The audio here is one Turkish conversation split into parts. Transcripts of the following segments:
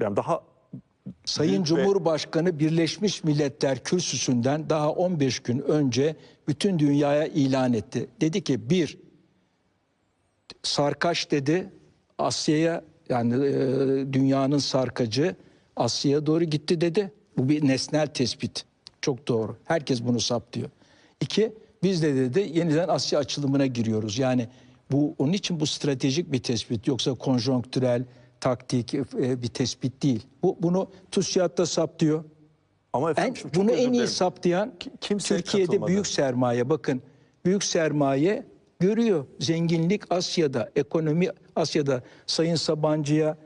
yani daha Sayın ve- Cumhurbaşkanı Birleşmiş Milletler Kürsüsü'nden daha 15 gün önce bütün dünyaya ilan etti. Dedi ki bir, sarkaç dedi Asya'ya yani e, dünyanın sarkacı Asya'ya doğru gitti dedi. Bu bir nesnel tespit. Çok doğru. Herkes bunu saptıyor. İki, biz de dedi yeniden Asya açılımına giriyoruz. Yani bu onun için bu stratejik bir tespit yoksa konjonktürel, taktik e, bir tespit değil. Bu bunu TÜSİAD'da saptıyor. ama En, efendim çok bunu en iyi saptayan kimse Türkiye'de katılmadı. büyük sermaye bakın büyük sermaye görüyor zenginlik Asya'da ekonomi Asya'da Sayın Sabancı'ya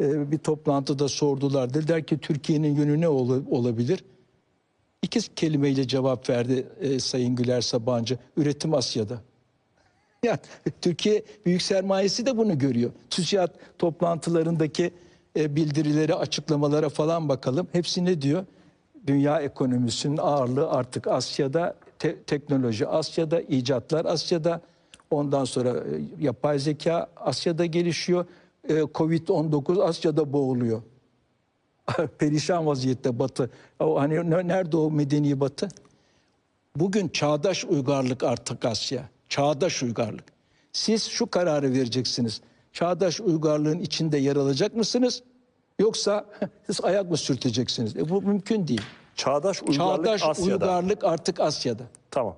e, bir toplantıda sordular dediler ki Türkiye'nin yönü ne ol- olabilir? İki kelimeyle cevap verdi e, Sayın Güler Sabancı üretim Asya'da. Yani Türkiye büyük sermayesi de bunu görüyor. TÜSİAD toplantılarındaki e, bildirilere, açıklamalara falan bakalım. Hepsi ne diyor? Dünya ekonomisinin ağırlığı artık Asya'da, te- teknoloji Asya'da, icatlar Asya'da. Ondan sonra e, yapay zeka Asya'da gelişiyor. E, Covid-19 Asya'da boğuluyor. Perişan vaziyette Batı. O hani ne- nerede o medeni Batı? Bugün çağdaş uygarlık artık Asya. Çağdaş uygarlık. Siz şu kararı vereceksiniz. Çağdaş uygarlığın içinde yer alacak mısınız? Yoksa siz ayak mı sürteceksiniz? E bu mümkün değil. çağdaş uygarlık Çağdaş Asya'da. uygarlık artık Asya'da. Tamam.